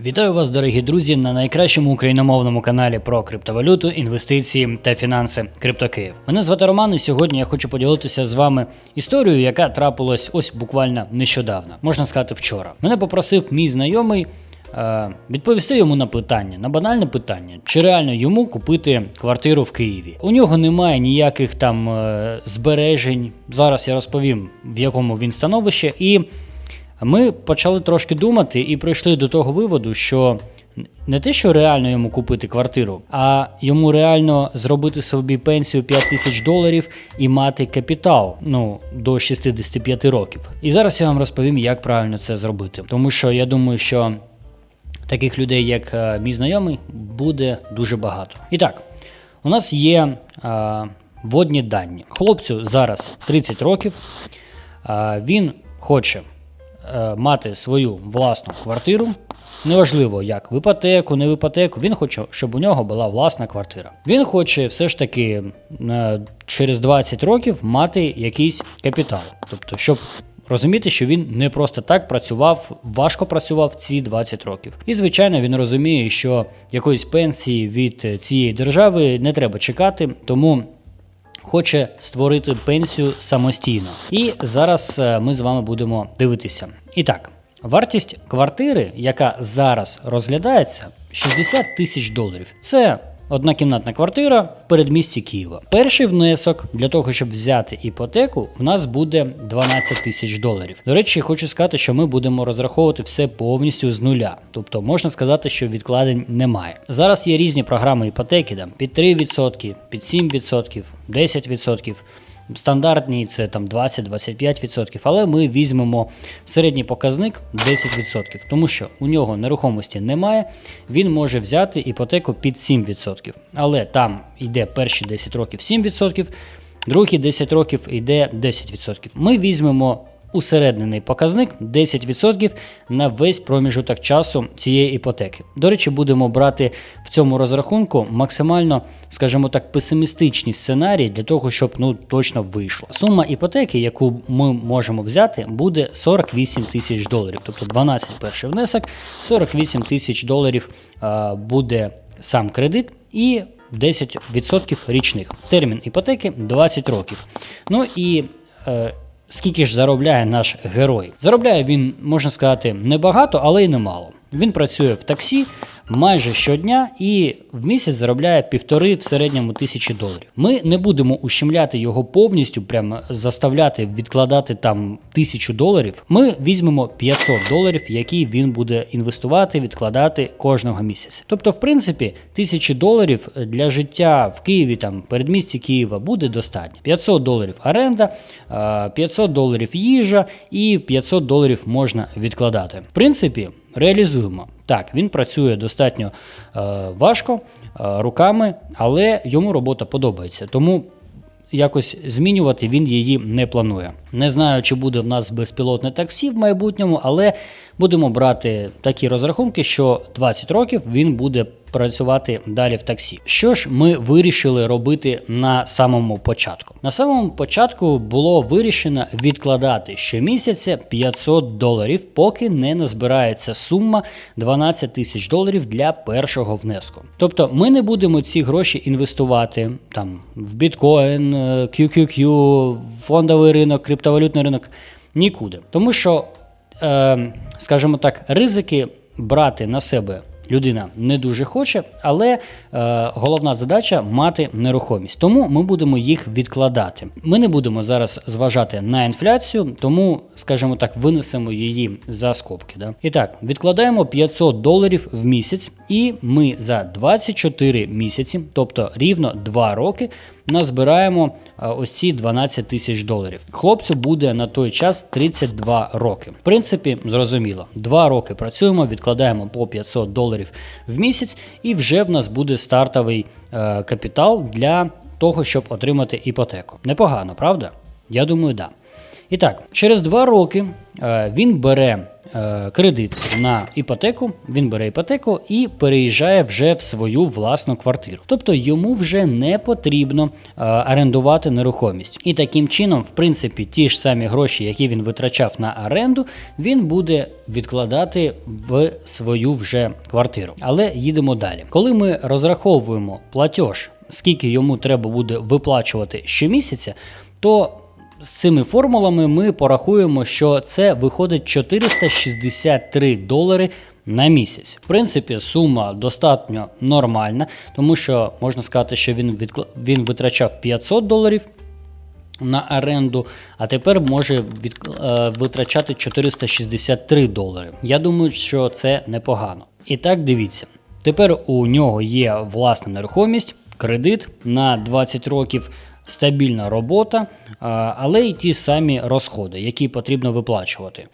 Вітаю вас, дорогі друзі, на найкращому україномовному каналі про криптовалюту, інвестиції та фінанси CryptoKiїв. Мене звати Роман, і сьогодні я хочу поділитися з вами історією, яка трапилась ось буквально нещодавно, можна сказати, вчора. Мене попросив мій знайомий. е, Відповісти йому на питання, на банальне питання, чи реально йому купити квартиру в Києві. У нього немає ніяких там е, збережень. Зараз я розповім, в якому він становище, і ми почали трошки думати і прийшли до того виводу, що не те, що реально йому купити квартиру, а йому реально зробити собі пенсію 5 тисяч доларів і мати капітал ну, до 65 років. І зараз я вам розповім, як правильно це зробити. Тому що я думаю, що таких людей, як е, мій знайомий, буде дуже багато. І так, у нас є е, водні дані. Хлопцю зараз 30 років. Е, він хоче мати свою власну квартиру. Неважливо, як в іпотеку, не в іпотеку. Він хоче, щоб у нього була власна квартира. Він хоче все ж таки е, через 20 років мати якийсь капітал. Тобто, щоб розуміти, що він не просто так працював, важко працював ці 20 років. І звичайно, він розуміє, що якоїсь пенсії від е, цієї держави не треба чекати, тому хоче створити пенсію самостійно. І зараз е, ми з вами будемо дивитися. І так, вартість квартири, яка зараз розглядається, 60 тисяч доларів. Це однакімнатна квартира в передмісті Києва. Перший внесок для того, щоб взяти іпотеку, в нас буде 12 тисяч доларів. До речі, хочу сказати, що ми будемо розраховувати все повністю з нуля. Тобто можна сказати, що відкладень немає. Зараз є різні програми іпотеки, там під 3%, під 7%, 10%. Стандартні це там 20-25%, але ми візьмемо середній показник 10%, тому що у нього нерухомості немає, він може взяти іпотеку під 7%. Але там йде перші 10 років 7%, другі 10 років йде 10%. Ми візьмемо усереднений показник 10% на весь проміжок часу цієї іпотеки. До речі, будемо брати в цьому розрахунку максимально, скажімо так, песимістичні сценарії для того, щоб ну точно вийшло. Сума іпотеки, яку ми можемо взяти, буде 48 тисяч доларів, тобто 12 перший внесок, 48 тисяч доларів буде сам кредит і 10% річних. Термін іпотеки 20 років. Ну і е, скільки ж заробляє наш герой? Заробляє він, можна сказати, небагато, але й немало. Він працює в таксі майже щодня і в місяць заробляє півтори в середньому тисячі доларів. Ми не будемо ущемляти його повністю, прямо заставляти відкладати там тисячу доларів. Ми візьмемо 500 доларів, які він буде інвестувати, відкладати кожного місяця. Тобто, в принципі, тисячі доларів для життя в Києві, там передмісті Києва, буде достатньо. 500 доларів оренда, а, 500 доларів їжа і 500 доларів можна відкладати. В принципі. Реалізуємо. Так, він працює достатньо е, важко е, руками, але йому робота подобається. Тому якось змінювати він її не планує. Не знаю, чи буде в нас безпілотне таксі в майбутньому, але будемо брати такі розрахунки, що 20 років він буде працювати далі в таксі. Що ж ми вирішили робити на самому початку? На самому початку було вирішено відкладати щомісяця 500 доларів, поки не назбирається сума 12 тисяч доларів для першого внеску. Тобто ми не будемо ці гроші інвестувати там в біткоін, е, QQQ, фондовий ринок, криптовалютний ринок нікуди. Тому що, е, скажімо так, ризики брати на себе людина не дуже хоче, але е, головна задача мати нерухомість. Тому ми будемо їх відкладати. Ми не будемо зараз зважати на інфляцію, тому, скажімо так, винесемо її за скобки. Да? І так, відкладаємо 500 доларів в місяць, і ми за 24 місяці, тобто рівно 2 роки, назбираємо е, ось ці 12 тисяч доларів. Хлопцю буде на той час 32 роки. В принципі, зрозуміло, 2 роки працюємо, відкладаємо по 500 доларів в місяць, і вже в нас буде стартовий е, капітал для того, щоб отримати іпотеку. Непогано, правда? Я думаю, да. І так, через 2 роки е, він бере кредит на іпотеку, він бере іпотеку і переїжджає вже в свою власну квартиру. Тобто йому вже не потрібно е, орендувати нерухомість. І таким чином, в принципі, ті ж самі гроші, які він витрачав на оренду, він буде відкладати в свою вже квартиру. Але їдемо далі. Коли ми розраховуємо платеж, скільки йому треба буде виплачувати щомісяця, то з цими формулами ми порахуємо, що це виходить 463 долари на місяць. В принципі, сума достатньо нормальна, тому що можна сказати, що він відкла... він витрачав 500 доларів. На оренду, а тепер може від, е, витрачати 463 долари. Я думаю, що це непогано. І так дивіться. Тепер у нього є власна нерухомість, кредит на 20 років, стабільна робота, але й ті самі розходи, які потрібно виплачувати.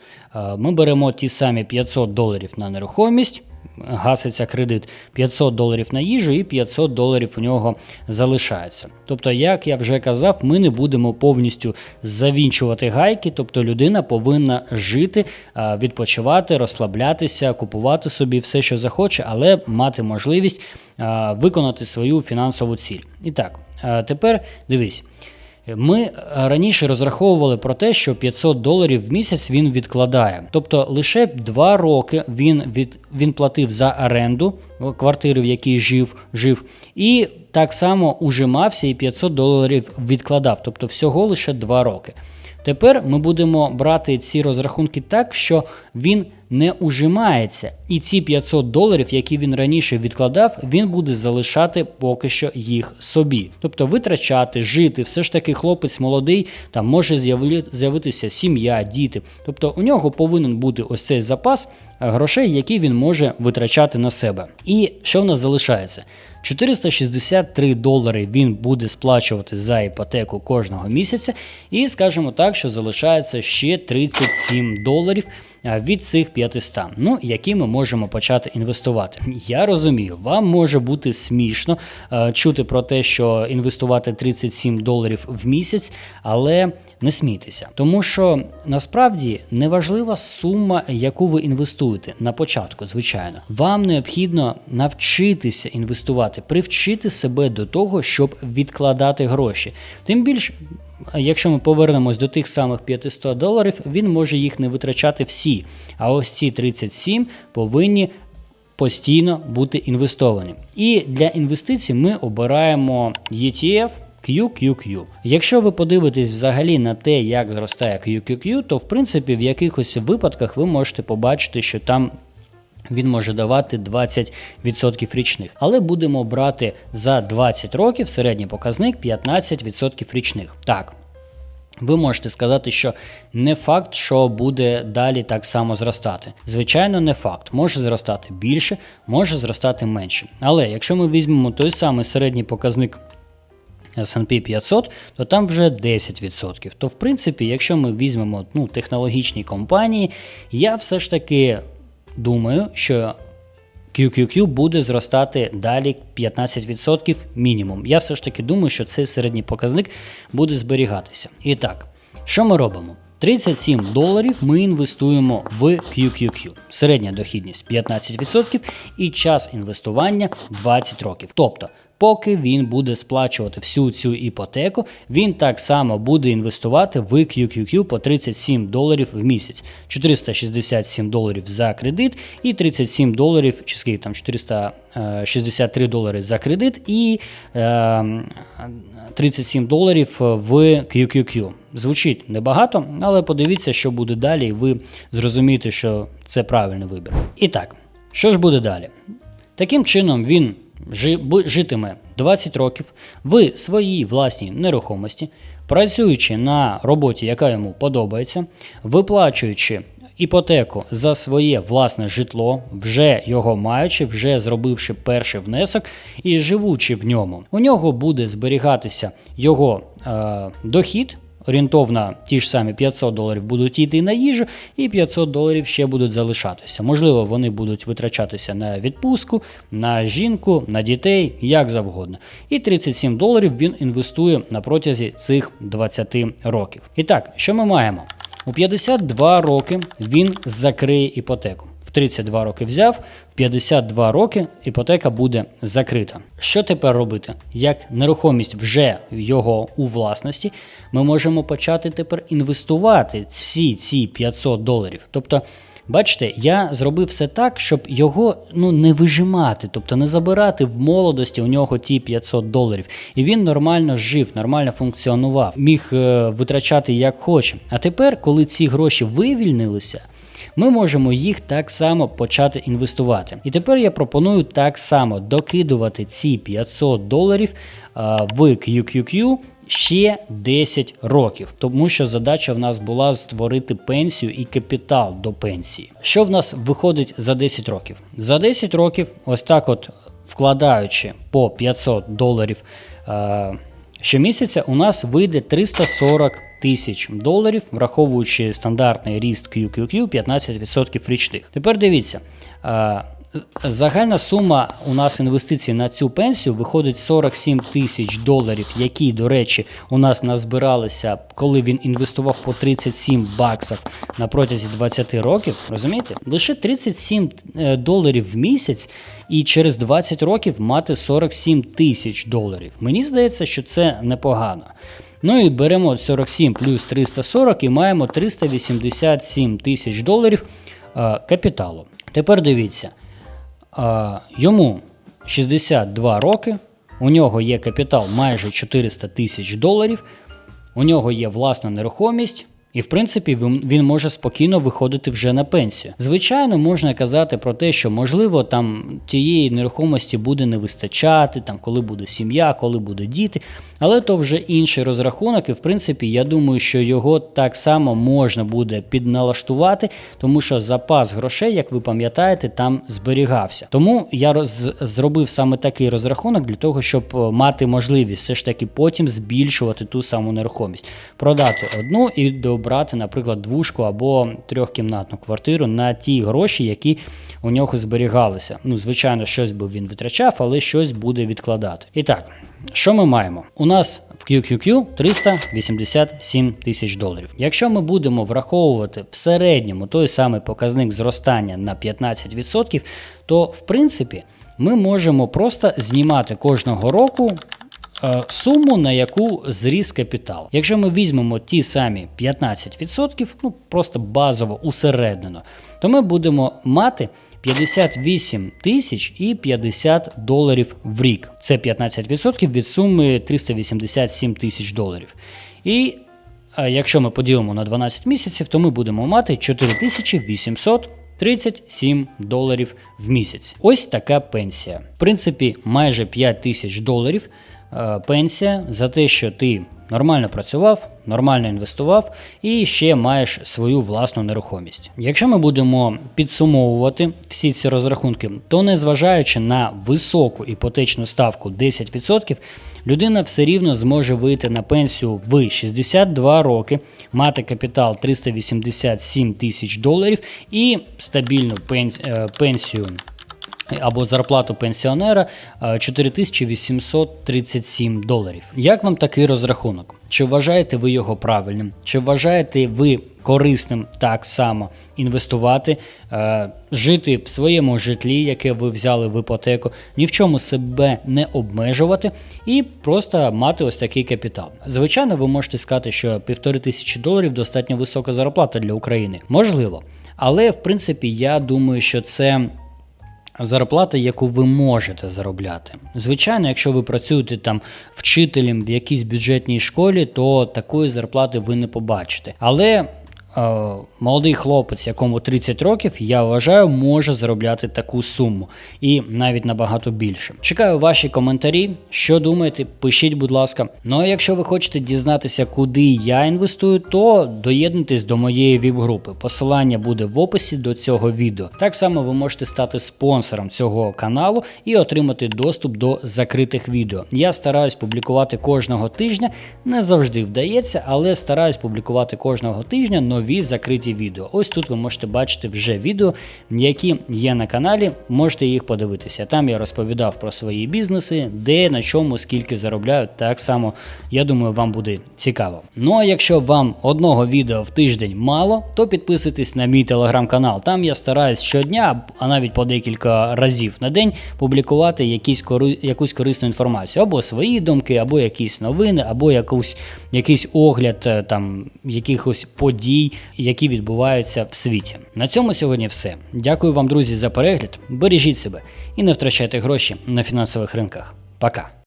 Ми беремо ті самі 500 доларів на нерухомість. Гаситься кредит 500 доларів на їжу і 500 доларів у нього залишається. Тобто, як я вже казав, ми не будемо повністю завінчувати гайки, тобто людина повинна жити, відпочивати, розслаблятися, купувати собі все, що захоче, але мати можливість виконати свою фінансову ціль. І так, тепер дивись. Ми раніше розраховували про те, що 500 доларів в місяць він відкладає. Тобто лише 2 роки він від він платив за оренду квартири, в якій жив, жив, і так само ужимався і 500 доларів відкладав. Тобто всього лише 2 роки. Тепер ми будемо брати ці розрахунки так, що він не ужимається, і ці 500 доларів, які він раніше відкладав, він буде залишати поки що їх собі. Тобто витрачати, жити, все ж таки хлопець молодий, там може з'явитися сім'я, діти. Тобто у нього повинен бути ось цей запас грошей, які він може витрачати на себе. І що в нас залишається? 463 долари він буде сплачувати за іпотеку кожного місяця, і скажімо так, що залишається ще 37 доларів від цих 500, ну які ми можемо почати інвестувати. Я розумію, вам може бути смішно чути про те, що інвестувати 37 доларів в місяць, але не смійтеся, тому що насправді неважлива сума, яку ви інвестуєте на початку, звичайно, вам необхідно навчитися інвестувати, привчити себе до того, щоб відкладати гроші. Тим більше. Якщо ми повернемось до тих самих 500 доларів, він може їх не витрачати всі. А ось ці 37 повинні постійно бути інвестовані. І для інвестицій ми обираємо ETF. QQQ. Якщо ви подивитесь взагалі на те, як зростає QQQ, то в принципі в якихось випадках ви можете побачити, що там. Він може давати 20% річних, але будемо брати за 20 років середній показник 15% річних. Так, ви можете сказати, що не факт, що буде далі так само зростати. Звичайно, не факт. Може зростати більше, може зростати менше. Але якщо ми візьмемо той самий середній показник S&P 500, то там вже 10%. То, в принципі, якщо ми візьмемо ну, технологічні компанії, я все ж таки думаю, що QQQ буде зростати далі 15% мінімум. Я все ж таки думаю, що цей середній показник буде зберігатися. І так, що ми робимо? 37 доларів ми інвестуємо в QQQ. Середня дохідність 15% і час інвестування 20 років. Тобто поки він буде сплачувати всю цю іпотеку, він так само буде інвестувати в QQQ по 37 доларів в місяць, 467 доларів за кредит і 37 доларів, чи скільки там 463 долари за кредит і е, 37 доларів в QQQ. Звучить небагато, але подивіться, що буде далі, і ви зрозумієте, що це правильний вибір. І так, що ж буде далі? Таким чином він житиме 20 років в своїй власній нерухомості, працюючи на роботі, яка йому подобається, виплачуючи іпотеку за своє власне житло, вже його маючи, вже зробивши перший внесок і живучи в ньому. У нього буде зберігатися його е, дохід. Орієнтовно ті ж самі 500 доларів будуть йти на їжу, і 500 доларів ще будуть залишатися. Можливо, вони будуть витрачатися на відпустку, на жінку, на дітей, як завгодно. І 37 доларів він інвестує на протязі цих 20 років. І так, що ми маємо? У 52 роки він закриє іпотеку. В 32 роки взяв, в 52 роки іпотека буде закрита. Що тепер робити? Як нерухомість вже його у власності, ми можемо почати тепер інвестувати всі ці 500 доларів. Тобто, бачите, я зробив все так, щоб його ну не вижимати, тобто не забирати в молодості у нього ті 500 доларів. І він нормально жив, нормально функціонував, міг е, витрачати як хоче. А тепер, коли ці гроші вивільнилися. Ми можемо їх так само почати інвестувати. І тепер я пропоную так само докидувати ці 500 доларів в QQQ ще 10 років, тому що задача в нас була створити пенсію і капітал до пенсії. Що в нас виходить за 10 років? За 10 років, ось так, от вкладаючи по 500 доларів. А, Щомісяця у нас вийде 340 тисяч доларів, враховуючи стандартний ріст QQQ 15% річних. Тепер дивіться. Загальна сума у нас інвестицій на цю пенсію виходить 47 тисяч доларів, які, до речі, у нас назбиралися, коли він інвестував по 37 баксів на протязі 20 років. Розумієте? Лише 37 е, доларів в місяць і через 20 років мати 47 тисяч доларів. Мені здається, що це непогано. Ну і беремо 47 плюс 340 і маємо 387 тисяч доларів е, капіталу. Тепер дивіться, йому 62 роки, у нього є капітал майже 400 тисяч доларів, у нього є власна нерухомість. І в принципі він може спокійно виходити вже на пенсію. Звичайно, можна казати про те, що можливо там тієї нерухомості буде не вистачати, там коли буде сім'я, коли буде діти, але то вже інший розрахунок. І в принципі, я думаю, що його так само можна буде підналаштувати, тому що запас грошей, як ви пам'ятаєте, там зберігався. Тому я роз, зробив саме такий розрахунок для того, щоб е, мати можливість все ж таки потім збільшувати ту саму нерухомість, продати одну і добрати, наприклад, двушку або трьохкімнатну квартиру на ті гроші, які у нього зберігалися. Ну, звичайно, щось би він витрачав, але щось буде відкладати. І так, що ми маємо? У нас в QQQ 387 тисяч доларів. Якщо ми будемо враховувати в середньому той самий показник зростання на 15%, то в принципі ми можемо просто знімати кожного року. Е, Суму, на яку зріс капітал. Якщо ми візьмемо ті самі 15%, ну просто базово усереднено, то ми будемо мати 58 тисяч і 50 доларів в рік. Це 15% від суми 387 тисяч доларів. І якщо ми поділимо на 12 місяців, то ми будемо мати 4837 доларів в місяць. Ось така пенсія. В принципі, майже 5 тисяч доларів е, пенсія за те, що ти нормально працював, нормально інвестував і ще маєш свою власну нерухомість. Якщо ми будемо підсумовувати всі ці розрахунки, то незважаючи на високу іпотечну ставку 10%, людина все рівно зможе вийти на пенсію в 62 роки, мати капітал 387 тисяч доларів і стабільну е, пенсію або зарплату пенсіонера е, 4837 доларів. Як вам такий розрахунок? Чи вважаєте ви його правильним? Чи вважаєте ви корисним так само інвестувати, е, жити в своєму житлі, яке ви взяли в іпотеку, ні в чому себе не обмежувати і просто мати ось такий капітал? Звичайно, ви можете сказати, що півтори тисячі доларів достатньо висока зарплата для України. Можливо. Але в принципі я думаю, що це зарплата, яку ви можете заробляти. Звичайно, якщо ви працюєте там вчителем в якійсь бюджетній школі, то такої зарплати ви не побачите. Але молодий хлопець, якому 30 років, я вважаю, може заробляти таку суму і навіть набагато більше. Чекаю ваші коментарі. Що думаєте? Пишіть, будь ласка. Ну а якщо ви хочете дізнатися, куди я інвестую, то доєднуйтесь до моєї віп-групи. Посилання буде в описі до цього відео. Так само ви можете стати спонсором цього каналу і отримати доступ до закритих відео. Я стараюсь публікувати кожного тижня, не завжди вдається, але стараюсь публікувати кожного тижня нові закриті відео. Ось тут ви можете бачити вже відео, які є на каналі. Можете їх подивитися. Там я розповідав про свої бізнеси, де на чому, скільки заробляю. Так само, я думаю, вам буде цікаво. Ну а якщо вам одного відео в тиждень мало, то підписуйтесь на мій телеграм-канал. Там я стараюсь щодня, а навіть по декілька разів на день публікувати якісь кори... якусь корисну інформацію, або свої думки, або якісь новини, або якусь, якийсь огляд е, там якихось подій, які відбуваються в світі. На цьому сьогодні все. Дякую вам, друзі, за перегляд. Бережіть себе і не втрачайте гроші на фінансових ринках. Пока.